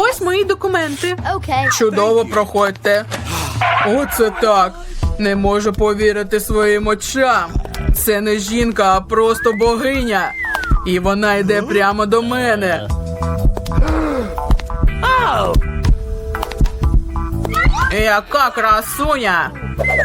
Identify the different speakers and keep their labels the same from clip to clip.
Speaker 1: Ось мої документи.
Speaker 2: Okay.
Speaker 1: Чудово проходьте. Оце так. Не можу повірити своїм очам. Це не жінка, а просто богиня. І вона йде прямо до мене. Яка красуня!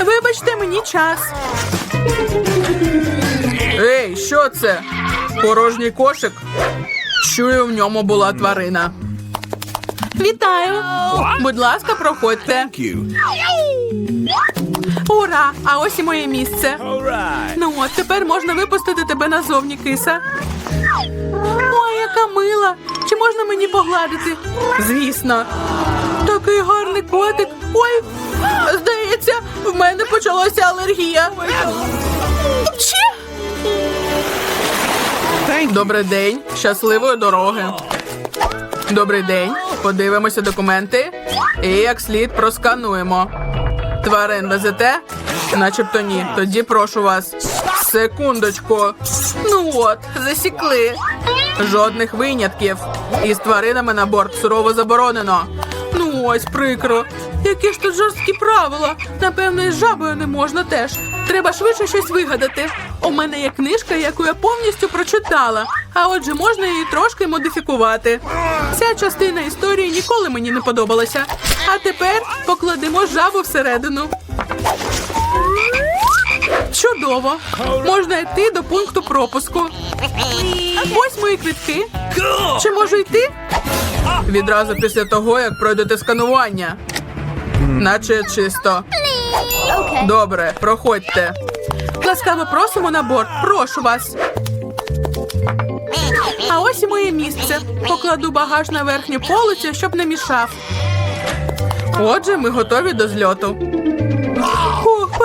Speaker 1: Вибачте мені час. Ей, що це? Порожній кошик? Чую, в ньому була тварина. Вітаю! Будь ласка, проходьте.
Speaker 3: Thank you.
Speaker 1: Ура! А ось і моє місце. От тепер можна випустити тебе назовні, киса. Ой, яка мила! Чи можна мені погладити? Звісно. Такий гарний котик. Ой, здається, в мене почалася алергія. Добрий день. Щасливої дороги. Добрий день. Подивимося документи. І як слід проскануємо. Тварин везете? Начебто ні. Тоді прошу вас. Секундочку. Ну от, засікли. Жодних винятків. Із тваринами на борт сурово заборонено. Ну ось прикро. Які ж тут жорсткі правила. Напевно, із жабою не можна теж. Треба швидше щось вигадати. У мене є книжка, яку я повністю прочитала. А отже, можна її трошки модифікувати. Ця частина історії ніколи мені не подобалася. А тепер покладемо жабу всередину. Чудово! Можна йти до пункту пропуску. Ось мої квітки. Чи можу йти? Відразу після того, як пройдете сканування. Наче чисто. Добре, проходьте. Ласкаво просимо на борт. Прошу вас. А ось і моє місце. Покладу багаж на верхню полицю, щоб не мішав. Отже, ми готові до зльоту.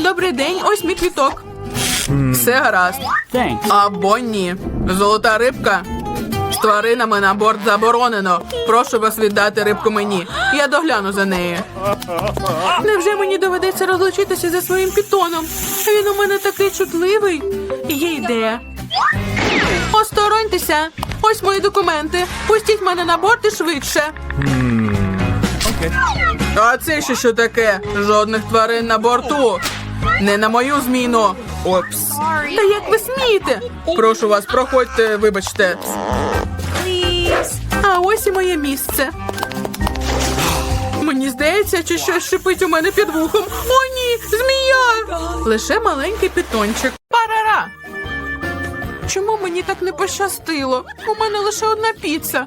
Speaker 1: Добрий день, ось мій квіток. Все гаразд. Або ні. Золота рибка. З тваринами на борт заборонено. Прошу вас віддати рибку мені. Я догляну за нею. Невже мені доведеться розлучитися зі своїм пітоном? Він у мене такий чутливий. Є ідея. Остороньтеся. Ось мої документи. Пустіть мене на борт і швидше. А це ще що таке? Жодних тварин на борту. Не на мою зміну. Опс. Та як ви смієте? Прошу вас, проходьте, вибачте. А ось і моє місце. Мені здається, чи щось шипить у мене під вухом. О, ні, змія! Лише маленький питончик. Парара! Чому мені так не пощастило? У мене лише одна піца,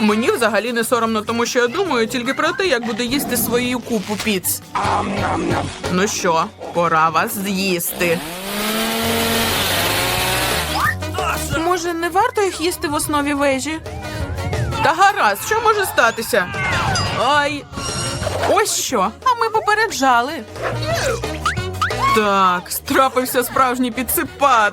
Speaker 1: Мені взагалі не соромно, тому що я думаю тільки про те, як буду їсти свою купу піц. Ну що, пора вас з'їсти. Може, не варто їх їсти в основі вежі? Та гаразд, що може статися? Ай. Ось що. А ми попереджали. Так, страпився справжній підсипат.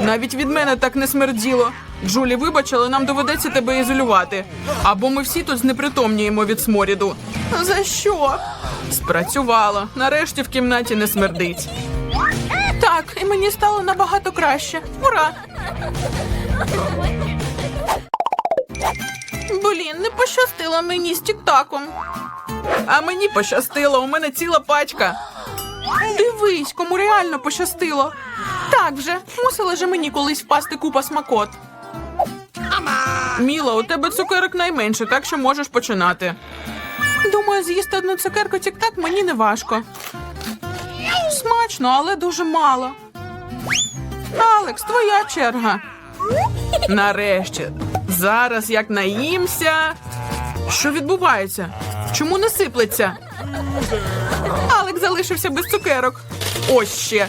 Speaker 1: навіть від мене так не смерділо. Джулі, вибач, але нам доведеться тебе ізолювати. Або ми всі тут знепритомніємо від сморіду. За що? Спрацювало. Нарешті в кімнаті не смердить. Так, і мені стало набагато краще. Ура! Блін, не пощастило мені з тіктаком. А мені пощастило, у мене ціла пачка. Дивись, кому реально пощастило. Так вже, мусила же мені колись впасти купа смакот. Міла, у тебе цукерок найменше, так що можеш починати. Думаю, з'їсти одну цукерку тік-так мені не важко. Смачно, але дуже мало. Алекс, твоя черга. Нарешті. Зараз як наїмся. Що відбувається? Чому не сиплеться? Алекс залишився без цукерок. Ось ще.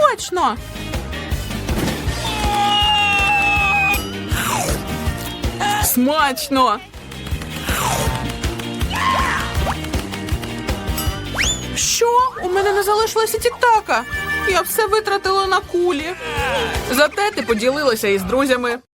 Speaker 1: Точно. Смачно. Що? У мене не залишилося тіктака. Я все витратила на кулі. Зате ти поділилася із друзями.